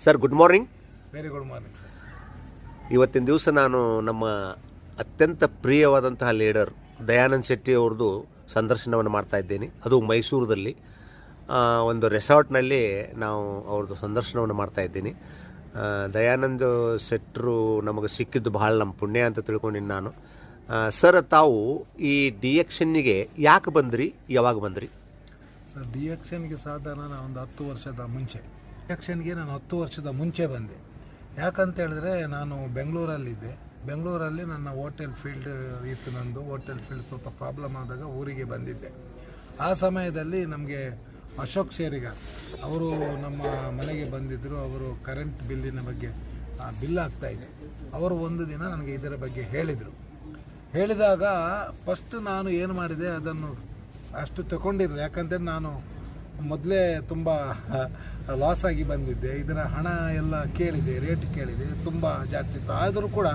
Sir good morning very good morning sir ಇವತ್ತಿನ ದಿವಸ ನಾನು ನಮ್ಮ ಅತ್ಯಂತ ಪ್ರಿಯವಾದಂತಹ ಲೀಡರ್ ದಯಾನಂದ್ ಶೆಟ್ಟಿ ಅವ್ರದ್ದು ಸಂದರ್ಶನವನ್ನು ಮಾಡ್ತಾ ಇದ್ದೇನೆ. ಅದು ಮೈಸೂರದಲ್ಲಿ ಆ, ಒಂದು ರೆಸಾರ್ಟ್ನಲ್ಲಿ ನಾವು ಅವ್ರದ್ದು ಸಂದರ್ಶನವನ್ನು ಮಾಡ್ತಾ ಇದ್ದೀನಿ. ದಯಾನಂದ ಶೆಟ್ಟರು ನಮಗೆ ಸಿಕ್ಕಿದ್ದು ಬಹಳ ನಮ್ಮ ಪುಣ್ಯ ಅಂತ ತಿಳ್ಕೊಂಡಿನಿ ನಾನು. ಸರ್ ತಾವು ಈ ಡಿ ಎಕ್ಷನ್ನಿಗೆ ಯಾಕೆ ಬಂದ್ರಿ? ಯಾವಾಗ ಬಂದ್ರಿ? ಸರ್ ಡಿ ಎಕ್ಷನ್ಗೆ ಸಾಧಾರಣ ನಾನು ಒಂದು ಹತ್ತು ವರ್ಷದ ಮುಂಚೆ. ಎಕ್ಷನ್ಗೆ ನಾನು ಹತ್ತು ವರ್ಷದ ಮುಂಚೆ ಬಂದೆ. ಯಾಕಂತ ಹೇಳಿದ್ರೆ ನಾನು ಬೆಂಗಳೂರಲ್ಲಿದ್ದೆ. ಬೆಂಗಳೂರಲ್ಲಿ ನನ್ನ ಹೋಟೆಲ್ ಫೀಲ್ಡ್ ಇತ್ತು ನಂದು. ಹೋಟೆಲ್ ಫೀಲ್ಡ್ ಸ್ವಲ್ಪ ಪ್ರಾಬ್ಲಮ್ ಆದಾಗ ಊರಿಗೆ ಬಂದಿದ್ದೆ. ಆ ಸಮಯದಲ್ಲಿ ನಮಗೆ ಅಶೋಕ್ ಸೇರಿಗ, ಅವರು ನಮ್ಮ ಮನೆಗೆ ಬಂದಿದ್ದರು ಅವರು ಕರೆಂಟ್ ಬಿಲ್ಲಿನ ಬಗ್ಗೆ ಬಿಲ್ ಇದೆ. ಅವರು ಒಂದು ದಿನ ನನಗೆ ಇದರ ಬಗ್ಗೆ ಹೇಳಿದರು. ಹೇಳಿದಾಗ ಫಸ್ಟ್ ನಾನು ಏನು ಮಾಡಿದೆ, ಅದನ್ನು ಅಷ್ಟು ತಗೊಂಡಿರಲಿಲ್ಲ. ಯಾಕಂತೇಳಿ ನಾನು ಮೊದಲೇ ತುಂಬ ಲಾಸ್ ಆಗಿ ಬಂದಿದ್ದೆ. ಇದರ ಹಣ ಎಲ್ಲ ಕೇಳಿದೆ ರೇಟ್ ಕೇಳಿದೆ, ತುಂಬ ಜಾಸ್ತಿ ಇತ್ತು. ಆದರೂ ಕೂಡ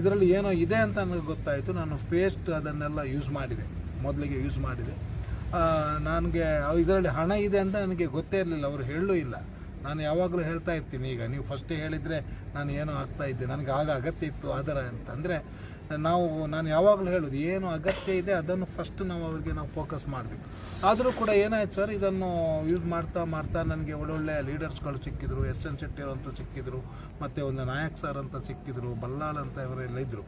ಇದರಲ್ಲಿ ಏನೋ ಇದೆ ಅಂತ ನನಗೆ ಗೊತ್ತಾಯಿತು. ನಾನು ಪೇಸ್ಟ್ ಅದನ್ನೆಲ್ಲ ಯೂಸ್ ಮಾಡಿದೆ. ಮೊದಲಿಗೆ ಯೂಸ್ ಮಾಡಿದೆ. ನನಗೆ ಇದರಲ್ಲಿ ಹಣ ಇದೆ ಅಂತ ನನಗೆ ಗೊತ್ತೇ ಇರಲಿಲ್ಲ. ಅವರು ಹೇಳಲೂ ಇಲ್ಲ. ನಾನು ಯಾವಾಗಲೂ ಹೇಳ್ತಾ ಇರ್ತೀನಿ ಈಗ. ನೀವು ಫಸ್ಟೇ ಹೇಳಿದರೆ ನಾನು ಏನೋ ಆಗ್ತಾ ಇದ್ದೆ. ನನಗೆ ಆಗ ಅಗತ್ಯ ಇತ್ತು. ಅದರ ಅಂತ ಅಂದರೆ ನಾವು, ನಾನು ಯಾವಾಗಲೂ ಹೇಳೋದು, ಏನು ಅಗತ್ಯ ಇದೆ ಅದನ್ನು ಫಸ್ಟ್ ನಾವು ಅವ್ರಿಗೆ ನಾವು ಫೋಕಸ್ ಮಾಡಬೇಕು. ಆದರೂ ಕೂಡ ಏನಾಯ್ತು ಸರ್ ಇದನ್ನು ಯೂಸ್ ಮಾಡ್ತಾ ಮಾಡ್ತಾ ನನಗೆ ಒಳ್ಳೊಳ್ಳೆ ಲೀಡರ್ಸ್ಗಳು ಸಿಕ್ಕಿದ್ರು, ಎಸ್ ಎನ್ ಶೆಟ್ಟಿ ಅಂತ ಸಿಕ್ಕಿದ್ರು, ಮತ್ತು ಒಂದು ನಾಯಕ್ ಸರ್ ಅಂತ ಸಿಕ್ಕಿದ್ರು, ಬಲ್ಲಾಳ್ ಅಂತ ಇವರೆಲ್ಲ ಇದ್ದರು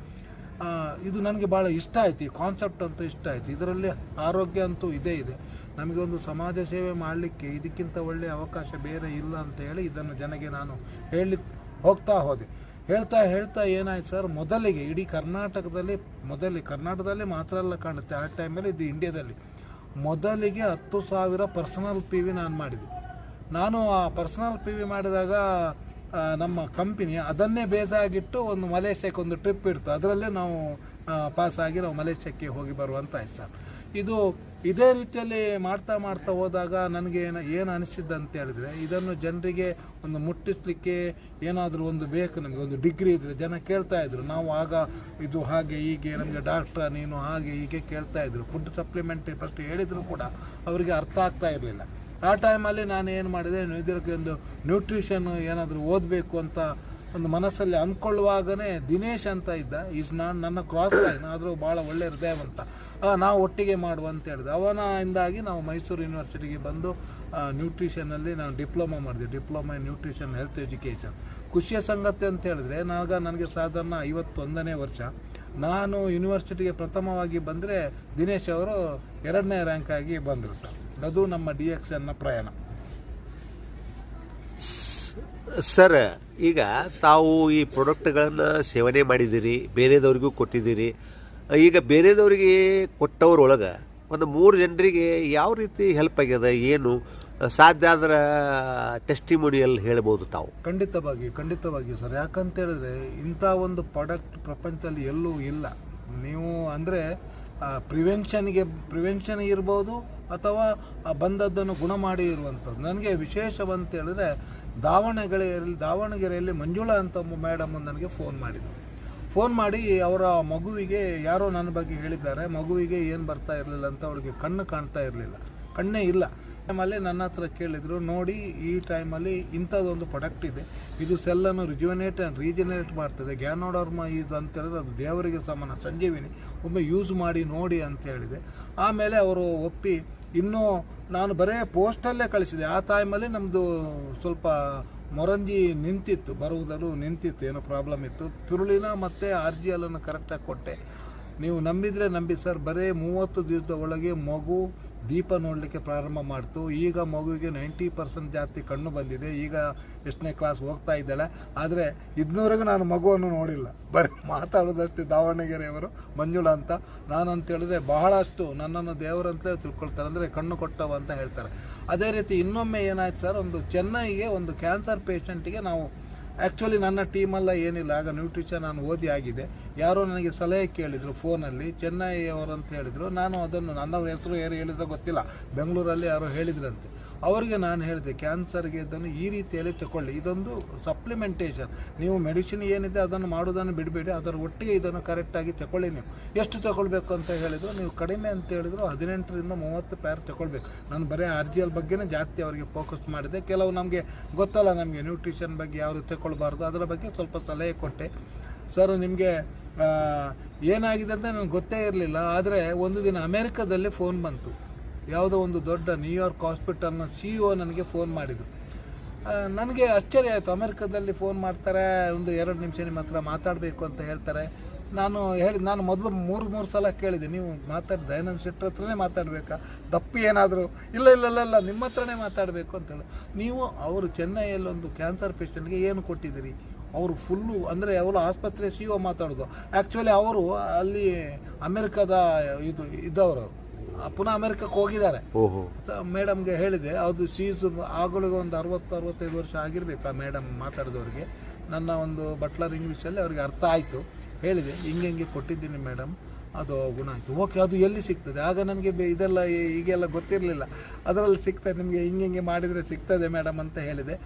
ಇದು ನನಗೆ ಭಾಳ ಇಷ್ಟ ಆಯ್ತು, ಈ ಕಾನ್ಸೆಪ್ಟ್ ಅಂತೂ ಇಷ್ಟ ಆಯಿತು. ಇದರಲ್ಲಿ ಆರೋಗ್ಯ ಅಂತೂ ಇದೇ ಇದೆ. ನಮಗೆ ಒಂದು ಸಮಾಜ ಸೇವೆ ಮಾಡಲಿಕ್ಕೆ ಇದಕ್ಕಿಂತ ಒಳ್ಳೆಯ ಅವಕಾಶ ಬೇರೆ ಇಲ್ಲ ಅಂತ ಹೇಳಿ ಇದನ್ನು ಜನಗೆ ನಾನು ಹೇಳಿ ಹೋಗ್ತಾ ಹೋದೆ. ಹೇಳ್ತಾ ಹೇಳ್ತಾ ಏನಾಯ್ತು ಸರ್? ಮೊದಲಿಗೆ ಇಡೀ ಕರ್ನಾಟಕದಲ್ಲಿ ಮೊದಲಿಗೆ ಕರ್ನಾಟಕದಲ್ಲಿ ಮಾತ್ರ ಅಲ್ಲ ಕಾಣುತ್ತೆ. ಆ ಟೈಮಲ್ಲಿ ಇದು ಇಂಡಿಯಾದಲ್ಲಿ ಮೊದಲಿಗೆ ಹತ್ತು ಸಾವಿರ ಪರ್ಸನಲ್ ಪಿ ವಿ ನಾನು ಮಾಡಿದೆ ನಾನು ಆ ಪರ್ಸನಲ್ ಪಿ ವಿ ಮಾಡಿದಾಗ ನಮ್ಮ ಕಂಪನಿ ಅದನ್ನೇ ಬೇಸಾಗಿಟ್ಟು ಒಂದು ಮಲೇಷ್ಯಾಕ್ಕೆ ಒಂದು ಟ್ರಿಪ್ ಇಡ್ತು. ಅದರಲ್ಲೇ ನಾವು ಪಾಸ್ ಆಗಿ ನಾವು ಮಲೇಷ್ಯಾಕ್ಕೆ ಹೋಗಿ ಬರುವಂತ ಆಯ್ತು ಸರ್. ಇದು ಇದೇ ರೀತಿಯಲ್ಲಿ ಮಾಡ್ತಾ ಮಾಡ್ತಾ ಹೋದಾಗ ನನಗೆ ಏನು ಏನು ಅನಿಸಿದ್ದು ಅಂತ ಹೇಳಿದ್ರೆ, ಇದನ್ನು ಜನರಿಗೆ ಒಂದು ಮುಟ್ಟಿಸ್ಲಿಕ್ಕೆ ಏನಾದರೂ ಒಂದು ಬೇಕು, ನಮಗೆ ಒಂದು ಡಿಗ್ರಿ ಇದ್ದರೆ ಜನ ಕೇಳ್ತಾ ಇದ್ರು. ನಾವು ಆಗ ಇದು ಹಾಗೆ ಹೀಗೆ, ನಮಗೆ ಡಾಕ್ಟ್ರ ನೀನು ಹಾಗೆ ಹೀಗೆ ಕೇಳ್ತಾ ಇದ್ರು. ಫುಡ್ ಸಪ್ಲಿಮೆಂಟ್ ಫಸ್ಟ್ ಹೇಳಿದರೂ ಕೂಡ ಅವರಿಗೆ ಅರ್ಥ ಆಗ್ತಾ ಇರಲಿಲ್ಲ. ಆ ಟೈಮಲ್ಲಿ ನಾನು ಏನು ಮಾಡಿದೆ ಇದಕ್ಕೆ ಒಂದು ನ್ಯೂಟ್ರಿಷನ್ ಏನಾದರೂ ಓದಬೇಕು ಅಂತ ಒಂದು ಮನಸ್ಸಲ್ಲಿ ಅಂದ್ಕೊಳ್ಳುವಾಗನೇ ದಿನೇಶ್ ಅಂತ ಇದ್ದ, ಈಸ್ ನಾನು ನನ್ನ ಕ್ರಾಸ್ ಲೈನ್ ಆದರೂ ಭಾಳ ಒಳ್ಳೆ ಹೃದಯವಂತ. ನಾವು ಒಟ್ಟಿಗೆ ಮಾಡುವ ಅಂತ ಹೇಳಿದೆ. ಅವನ ಇಂದಾಗಿ ನಾವು ಮೈಸೂರು ಯೂನಿವರ್ಸಿಟಿಗೆ ಬಂದು ನ್ಯೂಟ್ರಿಷನಲ್ಲಿ ನಾನು ಡಿಪ್ಲೊಮಾ ಮಾಡಿದೆ diploma in nutrition health education ಖುಷಿಯ ಸಂಗತಿ ಅಂತ ಹೇಳಿದ್ರೆ ನಾಗ ನನಗೆ ಸಾಧಾರಣ ಐವತ್ತೊಂದನೇ ವರ್ಷ. ನಾನು ಯೂನಿವರ್ಸಿಟಿಗೆ ಪ್ರಥಮವಾಗಿ ಬಂದರೆ ದಿನೇಶ್ ಅವರು ಎರಡನೇ ರ್ಯಾಂಕ್ ಆಗಿ ಬಂದರು ಸರ್. ಅದು ನಮ್ಮ ಡಿ ಎಕ್ಸನ್ನ ಪ್ರಯಾಣ. ಸರ್ ಈಗ ತಾವು ಈ ಪ್ರಾಡಕ್ಟ್ಗಳನ್ನು ಸೇವನೆ ಮಾಡಿದ್ದೀರಿ, ಬೇರೆದವ್ರಿಗೂ ಕೊಟ್ಟಿದ್ದೀರಿ. ಈಗ ಬೇರೆದವರಿಗೆ ಕೊಟ್ಟವ್ರೊಳಗೆ ಒಂದು ಮೂರು ಜನರಿಗೆ ಯಾವ ರೀತಿ ಹೆಲ್ಪ್ ಆಗ್ಯದ, ಏನು ಸಾಧ್ಯ ಆದ್ರೆ ಟೆಸ್ಟಿಮೋನಿಯಲ್ ಹೇಳ್ಬೋದು ತಾವು? ಖಂಡಿತವಾಗಿ ಖಂಡಿತವಾಗಿಯೂ ಸರ್. ಯಾಕಂತ ಹೇಳಿದ್ರೆ ಇಂಥ ಒಂದು ಪ್ರಾಡಕ್ಟ್ ಪ್ರಪಂಚದಲ್ಲಿ ಎಲ್ಲೂ ಇಲ್ಲ. ನೀವು ಅಂದರೆ ಪ್ರಿವೆನ್ಷನ್ಗೆ ಪ್ರಿವೆನ್ಷನ್ ಇರ್ಬೋದು ಅಥವಾ ಬಂದದ್ದನ್ನು ಗುಣ ಮಾಡಿ ಇರುವಂಥದ್ದು. ನನಗೆ ವಿಶೇಷವಂತ ಹೇಳಿದ್ರೆ ದಾವಣಗೆರೆಯಲ್ಲಿ ದಾವಣಗೆರೆಯಲ್ಲಿ ಮಂಜುಳಾ ಅಂತ ಮೇಡಮ್ ನನಗೆ ಫೋನ್ ಮಾಡಿದರು ಫೋನ್ ಮಾಡಿ ಅವರ ಮಗುವಿಗೆ ಯಾರೋ ನನ್ನ ಬಗ್ಗೆ ಹೇಳಿದ್ದಾರೆ, ಮಗುವಿಗೆ ಏನು ಬರ್ತಾ ಇರಲಿಲ್ಲ ಅಂತ ಅವಳಿಗೆ ಕಣ್ಣು ಕಾಣ್ತಾ ಇರಲಿಲ್ಲ. ಕಣ್ಣೇ ಇಲ್ಲ. ಟೈಮಲ್ಲಿ ನನ್ನ ಹತ್ರ ಕೇಳಿದರು, ನೋಡಿ ಈ ಟೈಮಲ್ಲಿ ಇಂಥದ್ದೊಂದು ಪ್ರಾಡಕ್ಟ್ ಇದೆ. ಇದು ಸೆಲ್ಲನ್ನು ರಿಜುವನೇಟ್ ಆ್ಯಂಡ್ ರೀಜನರೇಟ್ ಮಾಡ್ತದೆ. ಗ್ಯಾನೋಡರ್ಮ ಇದು ಅಂತ ಹೇಳಿದ್ರೆ ಅದು ದೇವರಿಗೆ ಸಮಾನ. ಸಂಜೀವಿನಿ, ಒಮ್ಮೆ ಯೂಸ್ ಮಾಡಿ ನೋಡಿ ಅಂತ ಹೇಳಿದೆ. ಆಮೇಲೆ ಅವರು ಒಪ್ಪಿ ಇನ್ನೂ ನಾನು ಬರೇ ಪೋಸ್ಟಲ್ಲೇ ಕಳಿಸಿದೆ. ಆ ಟೈಮಲ್ಲಿ ನಮ್ಮದು ಸ್ವಲ್ಪ ಮೊರಂಜಿ ನಿಂತಿತ್ತು ಬರುವುದನ್ನು ನಿಂತಿತ್ತು, ಏನೋ ಪ್ರಾಬ್ಲಮ್ ಇತ್ತು. ತುರುಳಿನ ಮತ್ತು ಆರ್ ಜಿ ಎಲ್ಲನ್ನು ಕರೆಕ್ಟಾಗಿ ಕೊಟ್ಟೆ. ನೀವು ನಂಬಿದರೆ ನಂಬಿ ಸರ್, ಬರೀ ಮೂವತ್ತು ದಿವಸದ ಒಳಗೆ ಮಗು ದೀಪ ನೋಡಲಿಕ್ಕೆ ಪ್ರಾರಂಭ ಮಾಡ್ತು. ಈಗ ಮಗುವಿಗೆ ನೈಂಟಿ ಪರ್ಸೆಂಟ್ ಜಾಸ್ತಿ ಕಣ್ಣು ಬಂದಿದೆ. ಈಗ ಎಷ್ಟನೇ ಕ್ಲಾಸ್ ಹೋಗ್ತಾ ಇದ್ದಾಳೆ. ಆದರೆ ಇದ್ನವರೆಗೂ ನಾನು ಮಗುವನ್ನು ನೋಡಿಲ್ಲ. ಬರೀ ಮಾತಾಡೋದಷ್ಟೇ ದಾವಣಗೆರೆಯವರು, ಮಂಜುಳ ಅಂತ. ನಾನು ಹೇಳಿದ್ರೆ ಬಹಳಷ್ಟು ನನ್ನನ್ನು ದೇವರಂತಲೇ ತಿಳ್ಕೊಳ್ತಾರೆ. ಅಂದರೆ ಕಣ್ಣು ಕೊಟ್ಟವ ಅಂತ ಹೇಳ್ತಾರೆ. ಅದೇ ರೀತಿ ಇನ್ನೊಮ್ಮೆ ಏನಾಯ್ತು ಸರ್? ಒಂದು ಚೆನ್ನೈಗೆ ಒಂದು ಕ್ಯಾನ್ಸರ್ ಪೇಷಂಟಿಗೆ ನಾವು ಆ್ಯಕ್ಚುಲಿ ನನ್ನ ಟೀಮೆಲ್ಲ ಏನಿಲ್ಲ. ಆಗ ನ್ಯೂಟ್ರಿಷನ್ ನಾನು ಓದಿ ಆಗಿದೆ. ಯಾರೋ ನನಗೆ ಸಲಹೆ ಕೇಳಿದರು ಫೋನಲ್ಲಿ, ಚೆನ್ನೈ ಅಂತ ಹೇಳಿದರು. ನಾನು ಅದನ್ನು, ನನ್ನ ಹೆಸರು ಯಾರು ಹೇಳಿದ್ರೆ ಗೊತ್ತಿಲ್ಲ. ಬೆಂಗಳೂರಲ್ಲಿ ಯಾರೋ ಹೇಳಿದ್ರಂತೆ. ಅವರಿಗೆ ನಾನು ಹೇಳಿದೆ ಕ್ಯಾನ್ಸರ್ಗೆ ಇದನ್ನು ಈ ರೀತಿಯಲ್ಲಿ ತಗೊಳ್ಳಿ ಇದೊಂದು ಸಪ್ಲಿಮೆಂಟೇಷನ್ ನೀವು ಮೆಡಿಸಿನ್ ಏನಿದೆ ಅದನ್ನು ಮಾಡೋದನ್ನು ಬಿಡಬೇಡಿ. ಅದರ ಒಟ್ಟಿಗೆ ಇದನ್ನು ಕರೆಕ್ಟಾಗಿ ತಗೊಳ್ಳಿ ನೀವು. ಎಷ್ಟು ತಗೊಳ್ಬೇಕು ಅಂತ ಹೇಳಿದರು. ನೀವು ಕಡಿಮೆ ಅಂತ ಹೇಳಿದ್ರು. ಹದಿನೆಂಟರಿಂದ ಮೂವತ್ತು ಪ್ಯಾರ್ ತಗೊಳ್ಬೇಕು. ನಾನು ಬರೀ ಆರ್ ಜಿ ಬಗ್ಗೆನೇ ಜಾಸ್ತಿ ಅವರಿಗೆ ಫೋಕಸ್ ಮಾಡಿದೆ. ಕೆಲವು ನಮಗೆ ಗೊತ್ತಲ್ಲ ನಮಗೆ ನ್ಯೂಟ್ರಿಷನ್ ಬಗ್ಗೆ ಯಾವುದು ತಗೊಳ್ಬಾರ್ದು. ಅದರ ಬಗ್ಗೆ ಸ್ವಲ್ಪ ಸಲಹೆ ಕೊಟ್ಟೆ. ಸರ್, ನಿಮಗೆ ಏನಾಗಿದೆ ಅಂತ ನನಗೆ ಗೊತ್ತೇ ಇರಲಿಲ್ಲ, ಆದರೆ ಒಂದು ದಿನ ಅಮೇರಿಕಾದಲ್ಲಿ ಫೋನ್ ಬಂತು. ಯಾವುದೋ ಒಂದು ದೊಡ್ಡ ನ್ಯೂಯಾರ್ಕ್ ಹಾಸ್ಪಿಟಲ್ನ ಸಿ ಇ ನನಗೆ ಫೋನ್ ಮಾಡಿದರು. ನನಗೆ ಆಶ್ಚರ್ಯ ಆಯಿತು, ಅಮೆರಿಕದಲ್ಲಿ ಫೋನ್ ಮಾಡ್ತಾರೆ, ಒಂದು ಎರಡು ನಿಮಿಷ ನಿಮ್ಮ ಹತ್ರ ಮಾತಾಡಬೇಕು ಅಂತ ಹೇಳ್ತಾರೆ. ನಾನು ಹೇಳಿ, ನಾನು ಮೊದಲು ಮೂರು ಮೂರು ಸಲ ಕೇಳಿದೆ, ನೀವು ಮಾತಾಡಿ ದಯಾನಂದ ಶೆಟ್ಟರ್ ಹತ್ರನೇ ಮಾತಾಡಬೇಕಾ? ದಪ್ಪಿ ಏನಾದರೂ? ಇಲ್ಲ ಇಲ್ಲ ಇಲ್ಲ ಇಲ್ಲ, ನಿಮ್ಮ ಹತ್ರನೇ ಮಾತಾಡಬೇಕು ಅಂತೇಳಿ ನೀವು ಅವರು ಚೆನ್ನೈಯಲ್ಲಿ ಒಂದು ಕ್ಯಾನ್ಸರ್ ಪೇಷಂಟ್ಗೆ ಏನು ಕೊಟ್ಟಿದ್ದೀರಿ? ಅವರು ಫುಲ್ಲು ಅಂದರೆ ಅವರು ಆಸ್ಪತ್ರೆ ಸಿ ಒ ಮಾತಾಡೋದು. ಆ್ಯಕ್ಚುಲಿ ಅವರು ಅಲ್ಲಿ ಅಮೆರಿಕದ ಇದು ಇದ್ದವರು ಪುನಃ ಅಮೆರಿಕಕ್ಕೆ ಹೋಗಿದ್ದಾರೆ. ಓಹೋ. ಮೇಡಮ್ಗೆ ಹೇಳಿದೆ ಅದು ಸೀಸ್ ಆಗಳಿಗೆ ಒಂದು ಅರವತ್ತು ಅರವತ್ತೈದು ವರ್ಷ ಆಗಿರಬೇಕು ಆ ಮೇಡಮ್ ಮಾತಾಡಿದವ್ರಿಗೆ. ನನ್ನ ಒಂದು ಬಟ್ಲರ್ ಇಂಗ್ಲೀಷಲ್ಲಿ ಅವ್ರಿಗೆ ಅರ್ಥ ಆಯಿತು. ಹೇಳಿದೆ ಹಿಂಗೆ ಹಿಂಗೆ ಕೊಟ್ಟಿದ್ದೀನಿ ಮೇಡಮ್ ಅದು ಗುಣ ಆಯಿತು. ಓಕೆ ಅದು ಎಲ್ಲಿ ಸಿಗ್ತದೆ? ಆಗ ನನಗೆ ಬೆ- ಇದೆಲ್ಲ ಈಗೆಲ್ಲ ಗೊತ್ತಿರಲಿಲ್ಲ. ಅದರಲ್ಲಿ ಸಿಗ್ತದೆ, ನಿಮಗೆ ಹಿಂಗೆ ಹಿಂಗೆ ಮಾಡಿದರೆ ಸಿಗ್ತದೆ ಮೇಡಮ್ ಅಂತ ಹೇಳಿದೆ.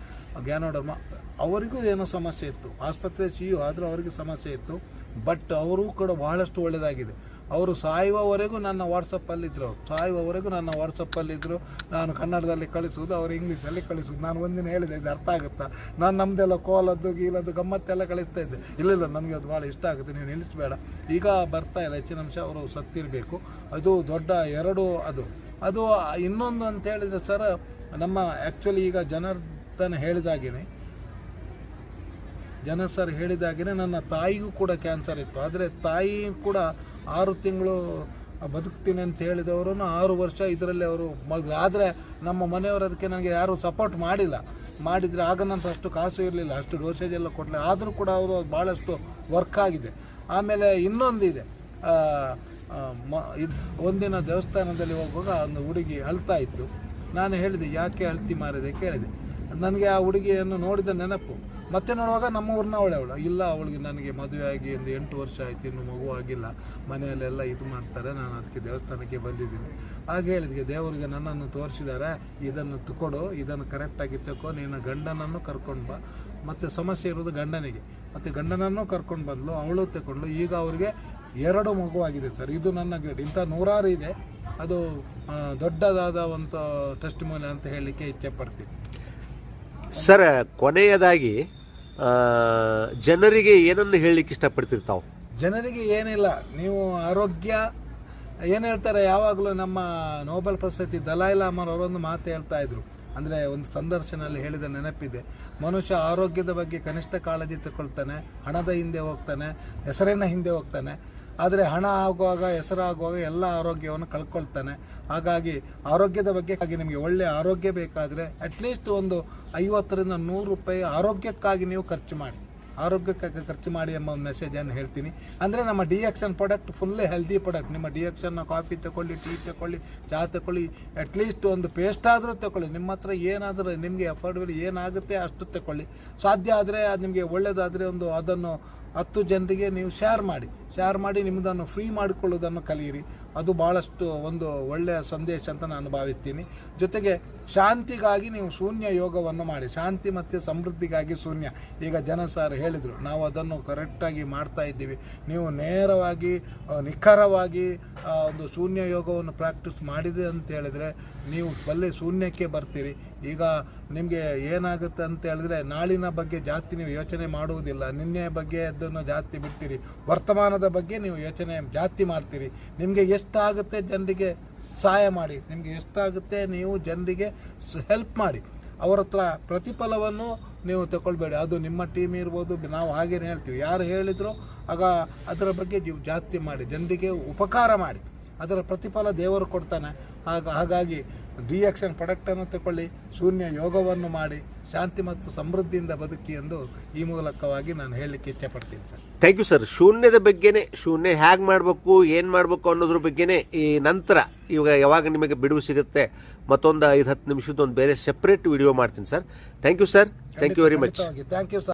ಜ್ಞಾನೋಡರ್ಮ ಅವರಿಗೂ ಏನೋ ಸಮಸ್ಯೆ ಇತ್ತು. ಆಸ್ಪತ್ರೆ ಸಿ ಯು ಆದರೂ ಅವರಿಗೂ ಸಮಸ್ಯೆ ಇತ್ತು. ಬಟ್ ಅವರು ಕೂಡ ಬಹಳಷ್ಟು ಒಳ್ಳೆಯದಾಗಿದೆ ಅವರು ಸಾಯುವವರೆಗೂ ನನ್ನ ವಾಟ್ಸಪ್ಪಲ್ಲಿದ್ದರು ಅವರು ಸಾಯುವವರೆಗೂ ನನ್ನ ವಾಟ್ಸಪ್ಪಲ್ಲಿದ್ದರು ನಾನು ಕನ್ನಡದಲ್ಲಿ ಕಳಿಸುವುದು, ಅವರು ಇಂಗ್ಲೀಷಲ್ಲಿ ಕಳಿಸುವುದು. ನಾನು ಒಂದಿನ ಹೇಳಿದೆ, ಇದು ಅರ್ಥ ಆಗುತ್ತಾ? ನಾನು ನಮ್ಮದೆಲ್ಲ ಕೋಲದ್ದು, ಗೀಲದ್ದು, ಗಮ್ಮತ್ತೆಲ್ಲ ಕಳಿಸ್ತಾ ಇದ್ದೆ. ಇಲ್ಲ ಇಲ್ಲ, ನನಗೆ ಅದು ಭಾಳ ಇಷ್ಟ ಆಗುತ್ತೆ ನೀವು ನಿಲ್ಲಿಸಬೇಡ. ಈಗ ಬರ್ತಾ ಇಲ್ಲ, ಹೆಚ್ಚಿನ ಅಂಶ ಅವರು ಸತ್ತಿರಬೇಕು. ಅದು ದೊಡ್ಡ ಎರಡು, ಅದು. ಅದು ಇನ್ನೊಂದು ಅಂತ ಹೇಳಿದರೆ, ಸರ್, ನಮ್ಮ ಆ್ಯಕ್ಚುಲಿ ಈಗ ಜನಾರ್ದನ ಹೇಳಿದಾಗೇನೆ. ಜನ ಸರ್ ಹೇಳಿದಾಗೇ ನನ್ನ ತಾಯಿಗೂ ಕೂಡ ಕ್ಯಾನ್ಸರ್ ಇತ್ತು. ಆದರೆ ತಾಯಿ ಕೂಡ ಆರು ತಿಂಗಳು ಬದುಕ್ತೀನಿ ಅಂತ ಹೇಳಿದವರು ಆರು ವರ್ಷ ಇದರಲ್ಲಿ ಅವರು ಮಗ ಆದರೆ ನಮ್ಮ ಮನೆಯವರು ಅದಕ್ಕೆ ನನಗೆ ಯಾರೂ ಸಪೋರ್ಟ್ ಮಾಡಿಲ್ಲ. ಮಾಡಿದರೆ ಆಗ ನಂತರ ಅಷ್ಟು ಕಾಸು ಇರಲಿಲ್ಲ, ಅಷ್ಟು ಡೋಸೇಜ್ ಎಲ್ಲ ಕೊಡಲಿಲ್ಲ. ಆದರೂ ಕೂಡ ಅವರು ಭಾಳಷ್ಟು ವರ್ಕ್ ಆಗಿದೆ. ಆಮೇಲೆ ಇನ್ನೊಂದಿದೆ. ಮ, ಇದು ಒಂದಿನ ದೇವಸ್ಥಾನದಲ್ಲಿ ಹೋಗುವಾಗ ಒಂದು ಹುಡುಗಿ ಅಳ್ತಾ ಇತ್ತು. ನಾನು ಹೇಳಿದೆ, ಯಾಕೆ ಅಳ್ತಿ ಮಾರಿದೆ? ಕೇಳಿದೆ. ನನಗೆ ಆ ಹುಡುಗಿಯನ್ನು ನೋಡಿದ ನೆನಪು. ಮತ್ತೆ ನೋಡುವಾಗ ನಮ್ಮ ಊರಿನ ಅವಳೆ ಅವಳು. ಇಲ್ಲ, ಅವಳಿಗೆ ನನಗೆ ಮದುವೆ ಆಗಿ ಒಂದು ಎಂಟು ವರ್ಷ ಆಯ್ತು, ಇನ್ನು ಮಗು ಆಗಿಲ್ಲ. ಮನೆಯಲ್ಲೆಲ್ಲ ಇದು ಮಾಡ್ತಾರೆ, ನಾನು ಅದಕ್ಕೆ ದೇವಸ್ಥಾನಕ್ಕೆ ಬಂದಿದ್ದೀನಿ. ಆಗ ಹೇಳಿದ್ಗೆ ದೇವರಿಗೆ ನನ್ನನ್ನು ತೋರಿಸಿದ್ದಾರೆ, ಇದನ್ನು ತಕೊಡು, ಇದನ್ನು ಕರೆಕ್ಟಾಗಿ ತಗೋ ನಿನ್ನ ಗಂಡನನ್ನು ಕರ್ಕೊಂಡು ಬಾ. ಮತ್ತು ಸಮಸ್ಯೆ ಇರೋದು ಗಂಡನಿಗೆ. ಮತ್ತು ಗಂಡನನ್ನು ಕರ್ಕೊಂಡು ಬಂದ್ಲು, ಅವಳು ತಗೊಂಡ್ಲು ಈಗ ಅವರಿಗೆ ಎರಡು ಮಗು ಆಗಿದೆ ಸರ್. ಇದು ನನ್ನ ಗ್ರೇಡ್. ಇಂಥ ನೂರಾರು ಇದೆ. ಅದು ದೊಡ್ಡದಾದ ಒಂದು ಟೆಸ್ಟ್ ಅಂತ ಹೇಳಲಿಕ್ಕೆ ಇಚ್ಛೆ ಪಡ್ತೀನಿ. ಸರ್, ಕೊನೆಯದಾಗಿ ಜನರಿಗೆ ಏನನ್ನು ಹೇಳಲಿಕ್ಕೆ ಇಷ್ಟಪಡ್ತಿರ್ತಾವೆ? ಜನರಿಗೆ ಏನಿಲ್ಲ, ನೀವು ಆರೋಗ್ಯ, ಏನು ಹೇಳ್ತಾರೆ, ಯಾವಾಗಲೂ ನಮ್ಮ ನೋಬೆಲ್ ಪ್ರಶಸ್ತಿ ದಲಾಯ್ ಲಾಮರ್ ಅವರೊಂದು ಮಾತು ಹೇಳ್ತಾ ಇದ್ರು. ಅಂದರೆ ಒಂದು ಸಂದರ್ಶನದಲ್ಲಿ ಹೇಳಿದ ನೆನಪಿದೆ. ಮನುಷ್ಯ ಆರೋಗ್ಯದ ಬಗ್ಗೆ ಕನಿಷ್ಠ ಕಾಳಜಿ ತಗೊಳ್ತಾನೆ ಹಣದ ಹಿಂದೆ ಹೋಗ್ತಾನೆ, ಹೆಸರಿನ ಹಿಂದೆ ಹೋಗ್ತಾನೆ. ಆದರೆ ಹಣ ಆಗುವಾಗ ಹೆಸರಾಗುವಾಗ ಎಲ್ಲ ಆರೋಗ್ಯವನ್ನು ಕಳ್ಕೊಳ್ತಾನೆ. ಹಾಗಾಗಿ ಆರೋಗ್ಯದ ಬಗ್ಗೆ ನಿಮಗೆ ಒಳ್ಳೆಯ ಆರೋಗ್ಯ ಬೇಕಾದರೆ ಅಟ್ಲೀಸ್ಟ್ ಒಂದು ಐವತ್ತರಿಂದ ನೂರು ರೂಪಾಯಿ ಆರೋಗ್ಯಕ್ಕಾಗಿ ನೀವು ಖರ್ಚು ಮಾಡಿ. ಆರೋಗ್ಯಕ್ಕಾಗಿ ಖರ್ಚು ಮಾಡಿ ಎಂಬ ಒಂದು ಮೆಸೇಜನ್ನು ಹೇಳ್ತೀನಿ. ಅಂದರೆ ನಮ್ಮ ಡಿ ಎಕ್ಷನ್ ಪ್ರಾಡಕ್ಟ್ ಫುಲ್ಲೇ ಹೆಲ್ದಿ ಪ್ರಾಡಕ್ಟ್ ನಿಮ್ಮ ಡಿ ಎಕ್ಷನ್ನ ಕಾಫಿ ತಗೊಳ್ಳಿ ಟೀ ತಗೊಳ್ಳಿ ಚಹಾ ತಗೊಳ್ಳಿ ಅಟ್ಲೀಸ್ಟ್ ಒಂದು ಪೇಸ್ಟ್ ಆದರೂ ತಗೊಳ್ಳಿ ನಿಮ್ಮ ಹತ್ರ ಏನಾದರೂ ನಿಮಗೆ ಅಫೋರ್ಡಬಲ್ ಏನಾಗುತ್ತೆ ಅಷ್ಟು ತಗೊಳ್ಳಿ ಸಾಧ್ಯ ಆದರೆ, ಅದು ನಿಮಗೆ ಒಳ್ಳೆಯದಾದರೆ ಒಂದು ಅದನ್ನು ಹತ್ತು ಜನರಿಗೆ ನೀವು ಶೇರ್ ಮಾಡಿ. ಶೇರ್ ಮಾಡಿ ನಿಮ್ಮದನ್ನು ಫ್ರೀ ಮಾಡಿಕೊಳ್ಳೋದನ್ನು ಕಲಿಯಿರಿ. ಅದು ಭಾಳಷ್ಟು ಒಂದು ಒಳ್ಳೆಯ ಸಂದೇಶ ಅಂತ ನಾನು ಭಾವಿಸ್ತೀನಿ. ಜೊತೆಗೆ ಶಾಂತಿಗಾಗಿ ನೀವು ಶೂನ್ಯ ಯೋಗವನ್ನು ಮಾಡಿ. ಶಾಂತಿ ಮತ್ತು ಸಮೃದ್ಧಿಗಾಗಿ ಶೂನ್ಯ. ಈಗ ಜನ ಸರ್ ಹೇಳಿದರು, ನಾವು ಅದನ್ನು ಕರೆಕ್ಟಾಗಿ ಮಾಡ್ತಾ ಇದ್ದೀವಿ. ನೀವು ನೇರವಾಗಿ ನಿಖರವಾಗಿ ಒಂದು ಶೂನ್ಯ ಯೋಗವನ್ನು ಪ್ರಾಕ್ಟೀಸ್ ಮಾಡಿದೆ ಅಂತ ಹೇಳಿದರೆ ನೀವು ಬಲ್ಲೆ ಶೂನ್ಯಕ್ಕೆ ಬರ್ತೀರಿ. ಈಗ ನಿಮಗೆ ಏನಾಗುತ್ತೆ ಅಂತ ಹೇಳಿದ್ರೆ ನಾಳಿನ ಬಗ್ಗೆ ಜಾಸ್ತಿ ನೀವು ಯೋಚನೆ ಮಾಡುವುದಿಲ್ಲ. ನಿನ್ನೆ ಬಗ್ಗೆ ಅದನ್ನು ಜಾಸ್ತಿ ಬಿಡ್ತೀರಿ. ವರ್ತಮಾನದ ಬಗ್ಗೆ ನೀವು ಯೋಚನೆ ಜಾಸ್ತಿ ಮಾಡ್ತೀರಿ. ನಿಮಗೆ ಎಷ್ಟಾಗುತ್ತೆ ಜನರಿಗೆ ಸಹಾಯ ಮಾಡಿ. ನಿಮಗೆ ಎಷ್ಟಾಗುತ್ತೆ ನೀವು ಜನರಿಗೆ ಹೆಲ್ಪ್ ಮಾಡಿ. ಅವ್ರ ಹತ್ರ ಪ್ರತಿಫಲವನ್ನು ನೀವು ತಗೊಳ್ಬೇಡಿ. ಅದು ನಿಮ್ಮ ಟೀಮ್ ಇರ್ಬೋದು, ನಾವು ಹಾಗೇನು ಹೇಳ್ತೀವಿ. ಯಾರು ಹೇಳಿದ್ರು, ಆಗ ಅದರ ಬಗ್ಗೆ ನೀವು ಜಾಸ್ತಿ ಮಾಡಿ. ಜನರಿಗೆ ಉಪಕಾರ ಮಾಡಿ. ಅದರ ಪ್ರತಿಫಲ ದೇವರು ಕೊಡ್ತಾನೆ. ಹಾಗ, ಹಾಗಾಗಿ ಡಿ ಆಕ್ಷನ್ ಪ್ರಾಡಕ್ಟನ್ನು ತಗೊಳ್ಳಿ, ಶೂನ್ಯ ಯೋಗವನ್ನು ಮಾಡಿ. ಶಾಂತಿ ಮತ್ತು ಸಮೃದ್ಧಿಯಿಂದ ಬದುಕಿ ಎಂದು ಈ ಮೂಲಕವಾಗಿ ನಾನು ಹೇಳಲಿಕ್ಕೆ ಇಚ್ಛೆಪಡ್ತೀನಿ ಸರ್. ಥ್ಯಾಂಕ್ ಯು ಸರ್ ಶೂನ್ಯದ ಬಗ್ಗೆನೇ ಶೂನ್ಯ ಹೇಗೆ ಮಾಡಬೇಕು ಏನು ಮಾಡಬೇಕು ಅನ್ನೋದ್ರ ಬಗ್ಗೆನೇ ಈ ನಂತರ ಇವಾಗ ಯಾವಾಗ ನಿಮಗೆ ಬಿಡುವು ಸಿಗುತ್ತೆ ಮತ್ತೊಂದು ಐದು ಹತ್ತು ನಿಮಿಷದ ಒಂದು ಬೇರೆ ಸೆಪ್ರೇಟ್ ವಿಡಿಯೋ ಮಾಡ್ತೀನಿ sir thank you sir thank you very much thank you sir